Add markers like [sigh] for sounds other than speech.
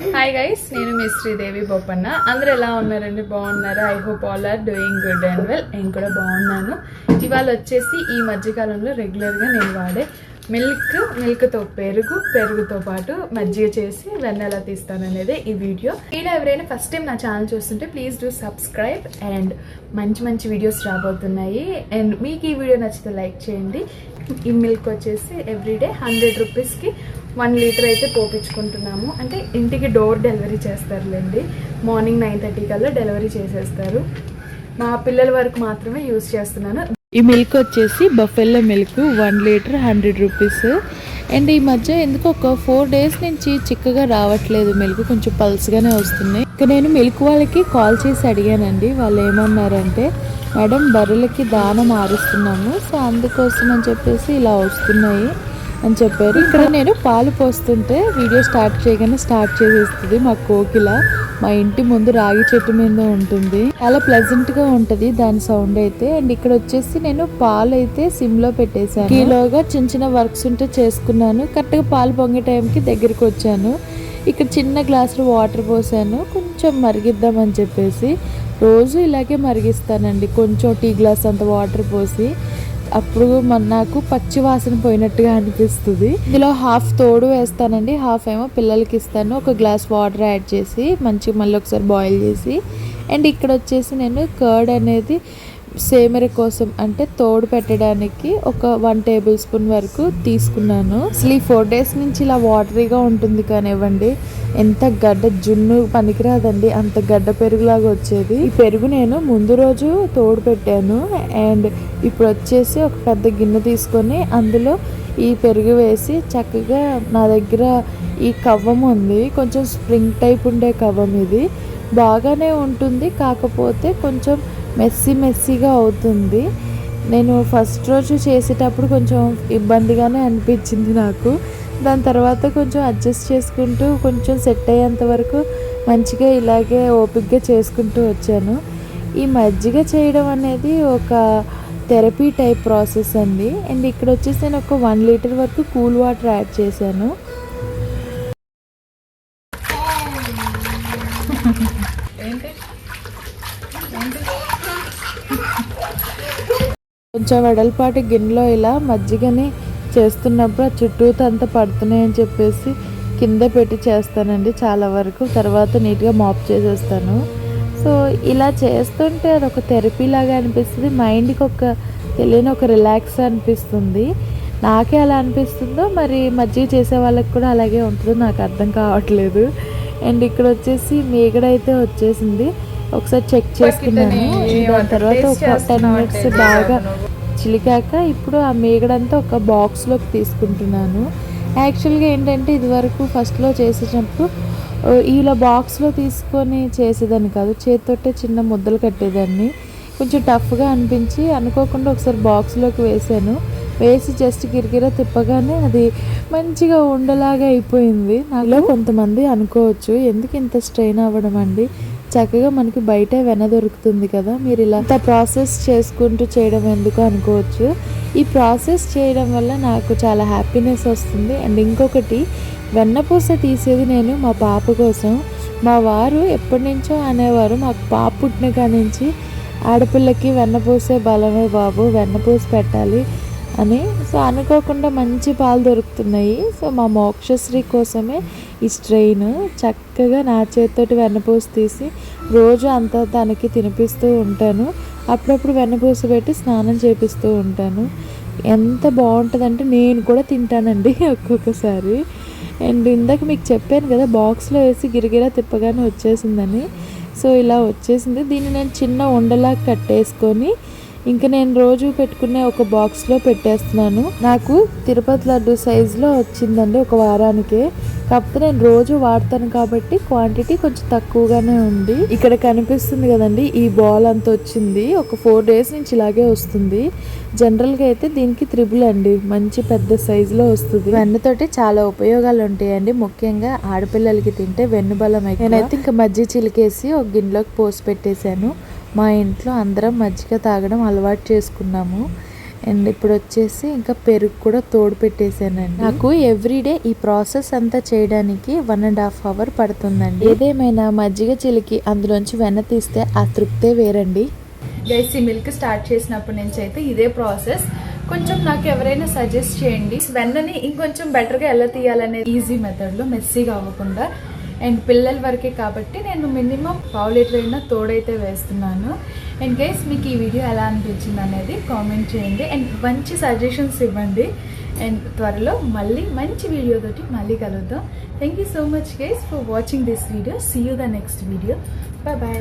Hi guys నేను మీ శ్రీదేవి బొప్పన్న. అందరూ ఎలా ఉన్నారండి? బాగున్నారా? I hope all are doing good and well నేను కూడా బాగున్నాను. ఇవాళ వచ్చేసి ఈ మధ్యకాలంలో రెగ్యులర్గా నేను వాడే మిల్క్ మిల్క్తో పెరుగు పెరుగుతో పాటు మజ్జిగ చేసి వెన్న ఎలా తీస్తాననేదే ఈ వీడియో ఇలా ఎవరైనా ఫస్ట్ టైం నా ఛానల్ చూస్తుంటే ప్లీజ్ డూ సబ్స్క్రైబ్ అండ్ మంచి మంచి వీడియోస్ రాబోతున్నాయి. అండ్ మీకు ఈ వీడియో నచ్చితే లైక్ చేయండి. ఈ మిల్క్ వచ్చేసి ఎవ్రీడే హండ్రెడ్ రూపీస్కి వన్ లీటర్ అయితే పోపించుకుంటున్నాము అంటే ఇంటికి డోర్ డెలివరీ చేస్తారులేండి. మార్నింగ్ నైన్ థర్టీ కల్లా డెలివరీ చేసేస్తారు. మా పిల్లల వరకు మాత్రమే యూస్ చేస్తున్నాను. ఈ మిల్క్ వచ్చేసి buffalo milk one litre hundred rupees. And ఈ మధ్య ఎందుకు ఒక ఫోర్ డేస్ నుంచి చిక్కగా రావట్లేదు మిల్క్. కొంచెం పల్స్గానే వస్తున్నాయి ఇక నేను మిల్క్ వాళ్ళకి కాల్ చేసి అడిగానండి. వాళ్ళు ఏమన్నారంటే మేడం బర్రెలకి దానం మారుస్తున్నాము సో అందుకోసం అని చెప్పేసి ఇలా వస్తున్నాయి. అని చెప్పారు. ఇక్కడ నేను పాలు పోస్తుంటే వీడియో స్టార్ట్ చేయగానే స్టార్ట్ చేసేస్తుంది మా కోకిల. మా ఇంటి ముందు రాగి చెట్టు మీద ఉంటుంది. చాలా ప్లెజెంట్గా ఉంటుంది దాని సౌండ్ అయితే. అండ్ ఇక్కడ వచ్చేసి నేను పాలు అయితే సిమ్లో పెట్టేశాను. ఈలోగా చిన్న చిన్న వర్క్స్ ఉంటే చేసుకున్నాను. కరెక్ట్గా పాలు పొంగే టైంకి దగ్గరికి వచ్చాను. ఇక్కడ చిన్న గ్లాసులో వాటర్ పోసాను. కొంచెం మరిగిద్దామని చెప్పేసి. రోజు ఇలాగే మరిగిస్తానండి. కొంచెం టీ గ్లాస్ అంత వాటర్ పోసి. అప్పుడు మన నాకు పచ్చి వాసన పోయినట్టుగా అనిపిస్తుంది. ఇందులో హాఫ్ తోడు వేస్తానండి. హాఫ్ ఏమో పిల్లలకి ఇస్తాను. ఒక గ్లాస్ వాటర్ యాడ్ చేసి మంచిగా మళ్ళీ ఒకసారి బాయిల్ చేసి. అండ్ ఇక్కడ వచ్చేసి నేను కర్డ్ అనేది సేమరి కోసం అంటే తోడు పెట్టడానికి ఒక వన్ టేబుల్ స్పూన్ వరకు తీసుకున్నాను. అసలు ఈ ఫోర్ డేస్ నుంచి ఇలా వాటరీగా ఉంటుంది కానివ్వండి ఎంత గడ్డ జున్ను పనికిరాదండి అంత గడ్డ పెరుగులాగా వచ్చేది. ఈ పెరుగు నేను ముందు రోజు తోడు పెట్టాను అండ్ ఇప్పుడు వచ్చేసి ఒక పెద్ద గిన్నె తీసుకొని అందులో ఈ పెరుగు వేసి చక్కగా నా దగ్గర ఈ కవ్వం ఉంది. కొంచెం స్ప్రింగ్ టైప్ ఉండే కవ్వం ఇది. బాగానే ఉంటుంది కాకపోతే కొంచెం మెస్సీ మెస్సీగా అవుతుంది. నేను ఫస్ట్ రోజు చేసేటప్పుడు కొంచెం ఇబ్బందిగానే అనిపించింది నాకు. దాని తర్వాత కొంచెం అడ్జస్ట్ చేసుకుంటూ కొంచెం సెట్ అయ్యేంత వరకు మంచిగా ఇలాగే ఓపిక్గా చేసుకుంటూ వచ్చాను. ఈ మజ్జిగ చేయడం అనేది ఒక థెరపీ టైప్ ప్రాసెస్ అండి. అండ్ ఇక్కడ వచ్చేసి నేను ఒక వన్ లీటర్ వరకు కూల్ వాటర్ యాడ్ చేశాను. [laughs] కొంచెం వెడల్పాటి గిన్నెలో ఇలా మజ్జిగని చేస్తున్నప్పుడు ఆ చుట్టూతో అంతా పడుతున్నాయి అని చెప్పేసి కింద పెట్టి చేస్తానండి చాలా వరకు. తర్వాత నీట్గా మాప్ చేసేస్తాను. సో ఇలా చేస్తుంటే అది ఒక థెరపీ లాగా అనిపిస్తుంది. మైండ్కి ఒక తెలియని ఒక రిలాక్స్ అనిపిస్తుంది. నాకే అలా అనిపిస్తుందో మరి మజ్జిగ చేసే వాళ్ళకి కూడా అలాగే ఉంటుందో నాకు అర్థం కావట్లేదు. అండ్ ఇక్కడ వచ్చేసి మీగడ అయితే వచ్చేసింది. ఒకసారి చెక్ చేసుకున్నాను. దాని తర్వాత ఒక టెన్ మినిట్స్ బాగా చిలికాక ఇప్పుడు ఆ మేగడంతా ఒక బాక్స్లోకి తీసుకుంటున్నాను. యాక్చువల్గా ఏంటంటే ఇదివరకు ఫస్ట్లో చేసేటప్పుడు ఇలా బాక్స్లో తీసుకొని చేసేదాన్ని కాదు. చేతితోటే చిన్న ముద్దలు కట్టేదాన్ని. కొంచెం టఫ్గా అనిపించి అనుకోకుండా ఒకసారి బాక్స్లోకి వేసాను. వేసి జస్ట్ గిరిగిర తిప్పగానే అది మంచిగా ఉండలాగా అయిపోయింది. నాలో కొంతమంది అనుకోవచ్చు ఎందుకు ఇంత స్ట్రెయిన్ అవ్వడం అండి? చక్కగా మనకి బయట వెన దొరుకుతుంది కదా. మీరు ఇలా ప్రాసెస్ చేసుకుంటూ చేయడం ఎందుకు అనుకోవచ్చు. ఈ ప్రాసెస్ చేయడం వల్ల నాకు చాలా హ్యాపీనెస్ వస్తుంది. అండ్ ఇంకొకటి వెన్నపూస తీసేది నేను మా పాప కోసం. మా వారు ఎప్పటి నుంచో అనేవారు మాకు పాప పుట్టిన నుంచి ఆడపిల్లకి వెన్నపూసే బలమే బాబు వెన్నపూస పెట్టాలి అని. సో అనుకోకుండా మంచి పాలు దొరుకుతున్నాయి. సో మా మోక్షశ్రీ కోసమే ఈ స్ట్రెయిన్ చక్కగా నా చేతితోటి వెన్నపూస తీసి రోజు అంతా తనకి తినిపిస్తూ ఉంటాను. అప్పుడప్పుడు వెన్నపూస పెట్టి స్నానం చేపిస్తూ ఉంటాను. ఎంత బాగుంటుందంటే నేను కూడా తింటానండి [laughs] ఒక్కొక్కసారి. అండ్ ఇందాక మీకు చెప్పాను కదా బాక్స్లో వేసి గిరిగిరా తిప్పగానే వచ్చేసిందని. సో ఇలా వచ్చేసింది. దీన్ని నేను చిన్న ఉండలా కట్టేసుకొని ఇంకా నేను రోజు పెట్టుకునే ఒక బాక్స్లో పెట్టేస్తున్నాను. నాకు తిరుపతి లడ్డు సైజులో వచ్చిందండి ఒక వారానికే. కాకపోతే నేను రోజు వాడతాను కాబట్టి క్వాంటిటీ కొంచెం తక్కువగానే ఉంది. ఇక్కడ కనిపిస్తుంది కదండి ఈ బాల్ అంత వచ్చింది. ఒక ఫోర్ డేస్ నుంచి ఇలాగే వస్తుంది. జనరల్గా అయితే దీనికి త్రిబుల్ అండి. మంచి పెద్ద సైజులో వస్తుంది. వెన్నతోటి చాలా ఉపయోగాలు ఉంటాయండి. ముఖ్యంగా ఆడపిల్లలకి తింటే వెన్నుబలం అయితే నేనైతే ఇంకా మజ్జి చిలికేసి ఒక గిన్నెలోకి పోసి పెట్టేశాను. మా ఇంట్లో అందరం మజ్జిగ తాగడం అలవాటు చేసుకున్నాము. అండ్ ఇప్పుడు వచ్చేసి ఇంకా పెరుగు కూడా తోడు పెట్టేశానండి. నాకు ఎవ్రీడే ఈ ప్రాసెస్ అంతా చేయడానికి వన్ అండ్ హాఫ్ అవర్ పడుతుందండి. ఏదేమైనా మజ్జిగ చిలికి అందులోంచి వెన్న తీస్తే ఆ తృప్తే వేరండి. గైస్ ఈ మిల్క్ స్టార్ట్ చేసినప్పటి నుంచి అయితే ఇదే ప్రాసెస్. కొంచెం నాకు ఎవరైనా సజెస్ట్ చేయండి. వెన్నని ఇంకొంచెం బెటర్గా ఎలా తీయాలనే ఈజీ మెథడ్లో మెస్సీగా అవ్వకుండా అండ్ పిల్లల వరకే కాబట్టి నేను మినిమం పావు లీటర్ అయినా తోడైతే వేస్తున్నాను. అండ్ గైస్ మీకు ఈ వీడియో ఎలా అనిపించింది అనేది కామెంట్ చేయండి. అండ్ మంచి సజెషన్స్ ఇవ్వండి. అండ్ త్వరలో మళ్ళీ మంచి వీడియోతోటి మళ్ళీ కలుద్దాం. Thank you so much guys for watching this video see you the next video bye bye